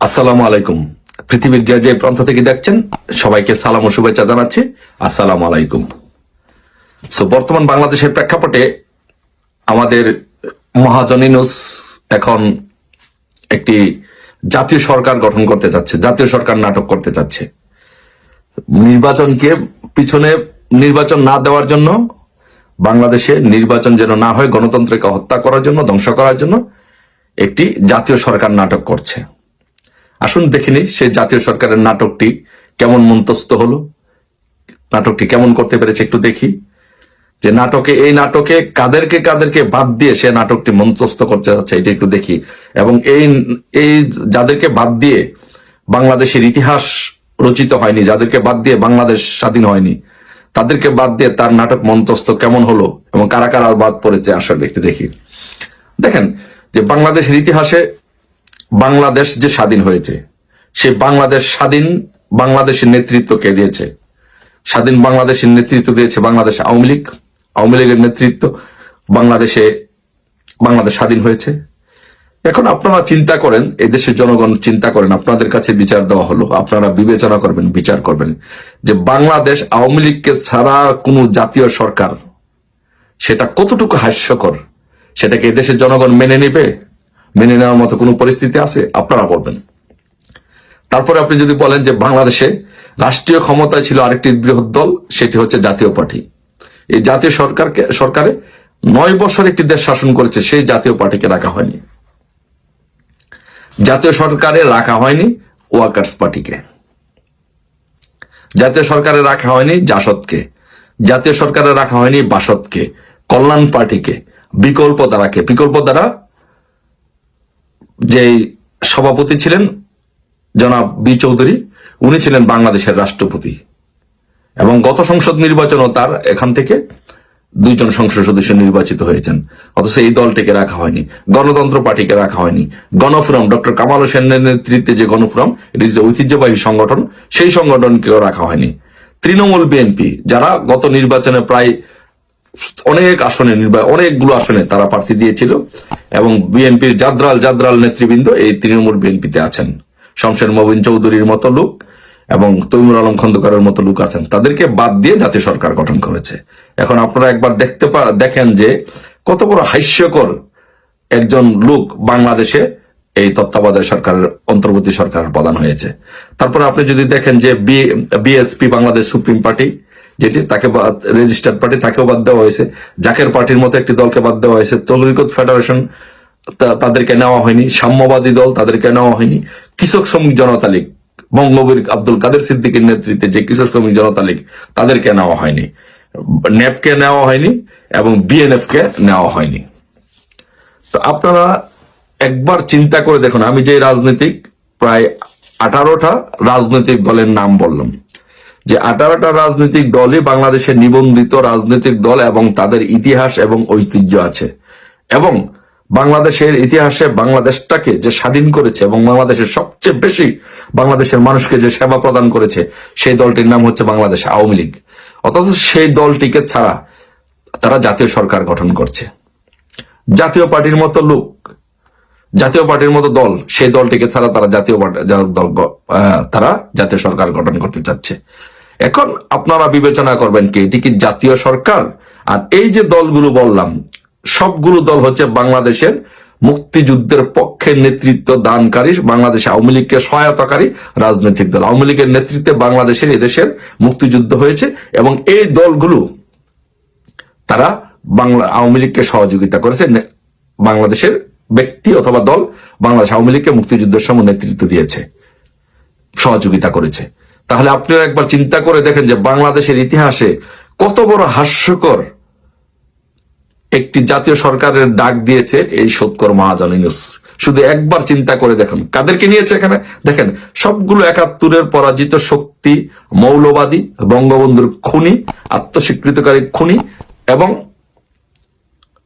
আসসালামু আলাইকুম। পৃথিবীর যে যে প্রান্ত থেকে দেখছেন, সবাইকে সালাম ও শুভেচ্ছা জানাচ্ছি। আসসালামু আলাইকুম। সো বর্তমান বাংলাদেশের প্রেক্ষাপটে আমাদের মহাজনিনুস এখন একটি জাতীয় সরকার গঠন করতে চাচ্ছে, জাতীয় সরকার নাটক করতে চাচ্ছে। নির্বাচনকে পিছনে নির্বাচন না দেওয়ার জন্য, বাংলাদেশে নির্বাচন যেন না হয়, গণতন্ত্রকে হত্যা করার জন্য, ধ্বংস করার জন্য একটি জাতীয় সরকার নাটক করছে। আসুন দেখিনি সে জাতীয় সরকারের নাটকটি কেমন মন্তস্থ হলো? নাটকটি কেমন করতে পেরেছে একটু দেখি। যে নাটকে, এই নাটকে কাদেরকে কাদেরকে বাদ দিয়ে সে নাটকটি মন্তস্থ করতে যাচ্ছে, এটা একটু দেখি। এবং এই এই যাদেরকে বাদ দিয়ে বাংলাদেশের ইতিহাস রচিত হয়নি, যাদেরকে বাদ দিয়ে বাংলাদেশ স্বাধীন হয়নি, তাদেরকে বাদ দিয়ে তার নাটক মন্তস্থ কেমন হলো এবং কারা কারা বাদ পড়েছে আসলে একটু দেখি। দেখেন, যে বাংলাদেশের ইতিহাসে বাংলাদেশ যে স্বাধীন হয়েছে সে বাংলাদেশ স্বাধীন বাংলাদেশের নেতৃত্ব কে দিয়েছে? স্বাধীন বাংলাদেশের নেতৃত্ব দিয়েছে বাংলাদেশ আওয়ামী লীগ। আওয়ামী লীগের নেতৃত্ব বাংলাদেশে, বাংলাদেশ স্বাধীন হয়েছে। এখন আপনারা চিন্তা করেন, এই দেশের জনগণ চিন্তা করেন, আপনাদের কাছে বিচার দেওয়া হলো, আপনারা বিবেচনা করবেন, বিচার করবেন যে বাংলাদেশ আওয়ামী লীগকে ছাড়া কোনো জাতীয় সরকার, সেটা কতটুকু হাস্যকর সেটাকে এদেশের জনগণ মেনে নেবে? মেনে নেওয়ার মতো কোনো পরিস্থিতি আছে? আপনারা বলবেন। তারপরে আপনি যদি বলেন যে বাংলাদেশে রাষ্ট্রীয় ক্ষমতায় ছিল আরেকটি বৃহৎ দল, সেটি হচ্ছে জাতীয় পার্টি। এই জাতীয় সরকারকে, সরকারে নয় বছর একটি দেশ শাসন করেছে, সেই জাতীয় পার্টিকে রাখা হয়নি। জাতীয় সরকারে রাখা হয়নি ওয়ার্কার্স পার্টিকে। জাতীয় সরকারে রাখা হয়নি জাসদকে। জাতীয় সরকারে রাখা হয়নি বাসদকে। কল্যাণ পার্টিকে। বিকল্প দ্বারাকে। বিকল্প দ্বারা যে সভাপতি ছিলেন জনাব বি চৌধুরী, উনি ছিলেন বাংলাদেশের রাষ্ট্রপতি। এবং গত সংসদ নির্বাচনও তার এখান থেকে দুইজন সংসদ সদস্য নির্বাচিত হয়েছেন। অথচ এই দলটিকে রাখা হয়নি। গণতন্ত্র পার্টিকে রাখা হয়নি। গণফোরাম, ডক্টর কামাল হোসেনের নেতৃত্বে যে গণফোরাম, এটি যে ঐতিহ্যবাহী সংগঠন, সেই সংগঠনকেও রাখা হয়নি। তৃণমূল বিএনপি, যারা গত নির্বাচনে প্রায় অনেক আসনে নির্বাচন, অনেকগুলো আসনে তারা প্রার্থী দিয়েছিল এবং বিএনপির জাদ্রাল জাদ্রাল নেতৃবৃন্দ এই তৃণমূল বিএনপিতে আছেন। শমশের মবিন চৌধুরীর মতো লোক এবং তৈমুর আলম খন্দকারের মতো লোক আছেন। তাদেরকে বাদ দিয়ে জাতীয় সরকার গঠন করেছে। এখন আপনারা একবার দেখতে দেখেন যে কত বড় হাস্যকর একজন লোক বাংলাদেশে এই তত্ত্বাবধায়ক সরকারের, অন্তর্বর্তী সরকারের প্রধান হয়েছে। তারপরে আপনি যদি দেখেন যে বিএসপি, বাংলাদেশ সুপ্রিম পার্টি যেটি তাকে রেজিস্টার্ড পার্টি তাকেও বাদ দেওয়া হয়েছে। জাকের পার্টির মতো একটি দলকে বাদ দেওয়া হয়েছে। তগরিকত ফেডারেশন তাদেরকে নেওয়া হয়নি। সাম্যবাদী দল তাদেরকে নেওয়া হয়নি। কৃষক শ্রমিক জনতা লীগ, বঙ্গবীর আব্দুল কাদের সিদ্দিকের নেতৃত্বে যে কৃষক শ্রমিক জনতা লীগ, তাদেরকে নেওয়া হয়নি। ন্যাপকে নেওয়া হয়নি এবং বিএনএফ কে নেওয়া হয়নি। তো আপনারা একবার চিন্তা করে দেখুন। আমি যে রাজনৈতিক, প্রায় আঠারোটা রাজনৈতিক দলের নাম বললাম। যে আঠারোটা রাজনৈতিক দলই বাংলাদেশের নিবন্ধিত রাজনৈতিক দল এবং তাদের ইতিহাস এবং ঐতিহ্য আছে। এবং বাংলাদেশের ইতিহাসে বাংলাদেশটাকে যে স্বাধীন করেছে এবং বাংলাদেশের সবচেয়ে বেশি বাংলাদেশের মানুষকে যে সেবা প্রদান করেছে, সেই দলটির নাম হচ্ছে বাংলাদেশ আওয়ামী লীগ। অথচ সেই দলটিকে ছাড়া তারা জাতীয় সরকার গঠন করছে। জাতীয় পার্টির মতো লোক, জাতীয় পার্টির মতো দল, সেই দলটিকে ছাড়া তারা জাতীয় তারা জাতীয় সরকার গঠন করতে চাচ্ছে। এখন আপনারা বিবেচনা করবেন কি, এটি কি জাতীয় সরকার? আর এই যে দলগুলো বললাম, সবগুলো দল হচ্ছে বাংলাদেশের মুক্তিযুদ্ধের পক্ষে নেতৃত্ব দানকারী, বাংলাদেশ আওয়ামী লীগকে সহায়তাকারী রাজনৈতিক দল। আওয়ামী লীগের নেতৃত্বে বাংলাদেশের এদেশের মুক্তিযুদ্ধ হয়েছে এবং এই দলগুলো, তারা বাংলা, আওয়ামী লীগকে সহযোগিতা করেছে বাংলাদেশের ব্যক্তি অথবা দল বাংলাদেশ আওয়ামী লীগকে মুক্তিযুদ্ধের সময় নেতৃত্ব দিয়েছে, সহযোগিতা করেছে। তাহলে আপনিও একবার চিন্তা করে দেখেন যে বাংলাদেশের ইতিহাসে কত বড় হাস্যকর একটি জাতীয় সরকারের ডাক দিয়েছে এই সৎকর মহাজন ইউনুস। শুধু একবার চিন্তা করে দেখুন। কাদেরকে নিয়েছে এখানে? দেখেন, সবগুলো একাত্তরের পরাজিত শক্তি, মৌলবাদী, বঙ্গবন্ধুর খুনি, আত্মস্বীকৃতকারী খুনি এবং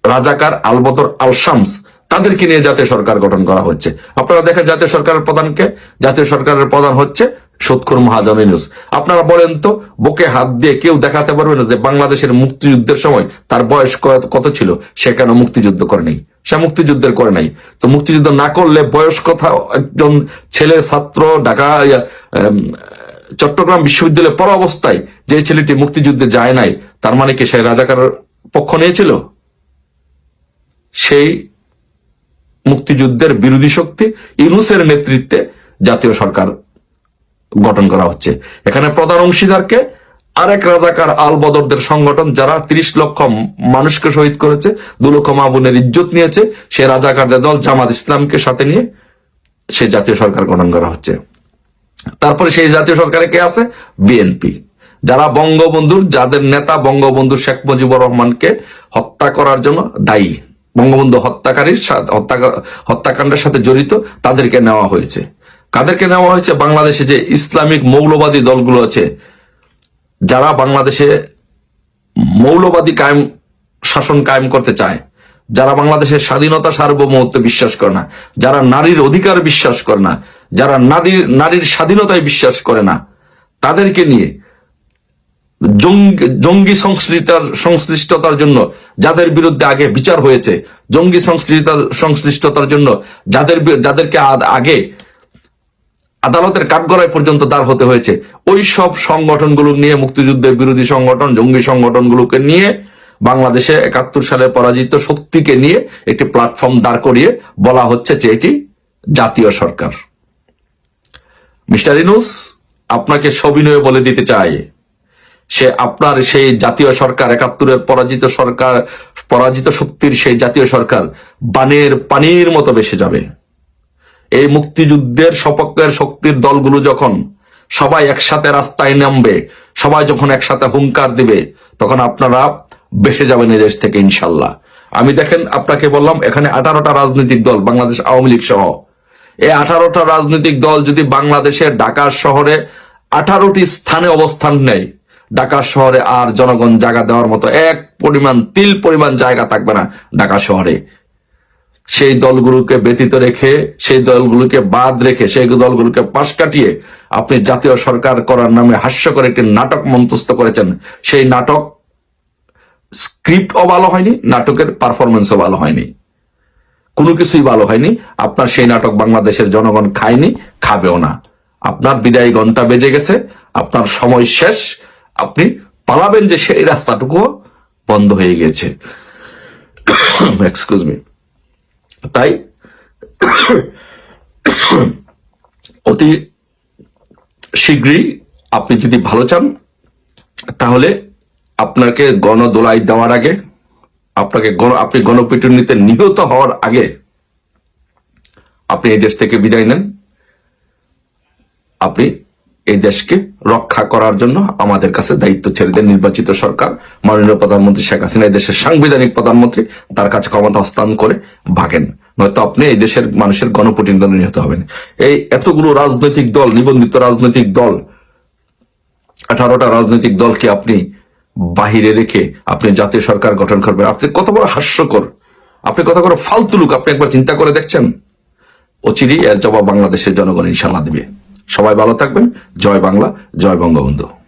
রাজাকার আলবতর আল শামস তাদেরকে নিয়ে জাতীয় সরকার গঠন করা হচ্ছে। আপনারা দেখেন জাতীয় সরকারের প্রধানকে? জাতীয় সরকারের প্রধান হচ্ছে সৎখুর মহাজন ইউনুস। আপনারা বলেন তো, বুকে হাত দিয়ে কেউ দেখাতে পারবে না যে বাংলাদেশের মুক্তিযুদ্ধের সময় তার বয়স কত- ছিল? সে কেন মুক্তিযুদ্ধ করে নাই? সে মুক্তিযুদ্ধের করে নাই। তো মুক্তিযুদ্ধ না করলে বয়স কথা একজন ছেলে ছাত্র ঢাকা চট্টগ্রাম বিশ্ববিদ্যালয়ে পড়া অবস্থায় যে ছেলেটি মুক্তিযুদ্ধে যায় নাই, তার মানে কি সে রাজাকার পক্ষ নিয়েছিল? সেই মুক্তিযুদ্ধের বিরোধী শক্তি ইনুসের নেতৃত্বে জাতীয় সরকার গঠন করা হচ্ছে। এখানে প্রধান অংশীদারকে আরেক রাজাকার আল বদরদের সংগঠন, যারা তিরিশ লক্ষ মানুষকে শহীদ করেছে, দু লক্ষ মাহবুনের ইজ্জত নিয়েছে, সে রাজাকারদের দল জামাত ইসলামকে সাথে নিয়ে সে জাতীয় সরকার গঠন করা হচ্ছে। তারপরে সেই জাতীয় সরকারে কে আছে? বিএনপি। যারা বঙ্গবন্ধুর, যাদের নেতা বঙ্গবন্ধু শেখ মুজিবুর রহমানকে হত্যা করার জন্য দায়ী, বঙ্গবন্ধু হত্যাকারীর হত্যাকাণ্ডের সাথে জড়িত, তাদেরকে নেওয়া হয়েছে। কাদেরকে নেওয়া হয়েছে বাংলাদেশে যে ইসলামিক মৌলবাদী দলগুলো আছে, যারা বাংলাদেশে মৌলবাদী কায়েম, শাসন কায়েম করতে চায়, যারা বাংলাদেশের স্বাধীনতা সার্বভৌমত্ব বিশ্বাস করে না, যারা নারীর অধিকার বিশ্বাস করে না, যারা নারীর নারীর স্বাধীনতায় বিশ্বাস করে না, তাদেরকে নিয়ে জঙ্গি সংশ্লিষ্টার, সংশ্লিষ্টতার জন্য যাদের বিরুদ্ধে আগে বিচার হয়েছে, জঙ্গি সংশ্লিষ্টার, সংশ্লিষ্টতার জন্য যাদের যাদেরকে আগে আদালতের কাঠগড়ায় পর্যন্ত দাঁড় হতে হয়েছে। ওই সব সংগঠনগুলো নিয়ে মুক্তিযুদ্ধের বিরোধী সংগঠন, জঙ্গি সংগঠনগুলোকে নিয়ে, বাংলাদেশে একাত্তর সালে পরাজিত শক্তিকে নিয়ে একটি প্ল্যাটফর্ম দাঁড় করিয়ে বলা হচ্ছে যে এটি জাতীয় সরকার। মিস্টার ইনুস, আপনাকে সবিনয়ে বলে দিতে চাই সে আপনার সেই জাতীয় সরকার, একাত্তরের পরাজিত সরকার, পরাজিত শক্তির সেই জাতীয় সরকার বানের পানির মতো বেসে যাবে। এই মুক্তিযুদ্ধের সপক্ষের শক্তির দলগুলো যখন সবাই একসাথে রাস্তায় নামবে, সবাই যখন একসাথে হুঙ্কার দিবে, তখন আপনারা বেসে যাবেন এই দেশ থেকে ইনশাল্লাহ। আমি দেখেন, আপনাকে বললাম, এখানে আঠারোটা রাজনৈতিক দল, বাংলাদেশ আওয়ামী লীগ সহ। এই আঠারোটা রাজনৈতিক দল যদি বাংলাদেশের ঢাকা শহরে আঠারোটি স্থানে অবস্থান নেয় ঢাকা শহরে আর জনগণ জায়গা দেওয়ার মতো এক পরিমাণ, তিল পরিমাণ জায়গা থাকবে না ঢাকা শহরে। সেই দলগুলোকে ব্যতীত রেখে, সেই দলগুলোকে বাদ রেখে, সেই দলগুলোকে পাশ কাটিয়ে আপনি জাতীয় সরকার করার নামে হাস্যকর একটি নাটক মন্তস্থ করেছেন। সেই নাটক স্ক্রিপ্টও ভালো হয়নি, নাটকের পারফরমেন্সও ভালো হয়নি। কোনো কিছুই ভালো হয়নি। আপনার সেই নাটক বাংলাদেশের জনগণ খায়নি, খাবেও না। আপনার বিদায় ঘণ্টা বেজে গেছে, আপনার সময় শেষ। আপনি পালাবেন যে সেই রাস্তাটুকুও বন্ধ হয়ে গেছে। এক্সকিউজ মি তাই অতি শীঘ্রই আপনি যদি ভালো চান, তাহলে আপনাকে গণদোলাই দেওয়ার আগে, আপনাকে গণ, আপনি গণপিটুনিতে নিহত হওয়ার আগে আপনি এই দেশ থেকে বিদায় নেন। আপনি এই দেশকে রক্ষা করার জন্য আমাদের কাছে দায়িত্ব ছেড়ে দেন নির্বাচিত সরকার। মাননীয় প্রধানমন্ত্রী শেখ হাসিনা এই দেশের সাংবিধানিক প্রধানমন্ত্রী, তার কাছে ক্ষমতা হস্তান্তর করে ভাগেন। নয়তো আপনি এই দেশের মানুষের গণপ্রতিনিধি নিহত হবেন। এই এতগুলো রাজনৈতিক দল, নিবন্ধিত রাজনৈতিক দল, আঠারোটা রাজনৈতিক দলকে আপনি বাহিরে রেখে আপনি জাতীয় সরকার গঠন করবেন। আপনি কত বড় হাস্যকর, আপনি কত বড় ফালতু লোক, আপনি একবার চিন্তা করে দেখছেন? অচিরই এর জবাব বাংলাদেশের জনগণ ইনশাল্লাহ দিবে। সবাই ভালো থাকবেন। জয় বাংলা জয় বঙ্গবন্ধু।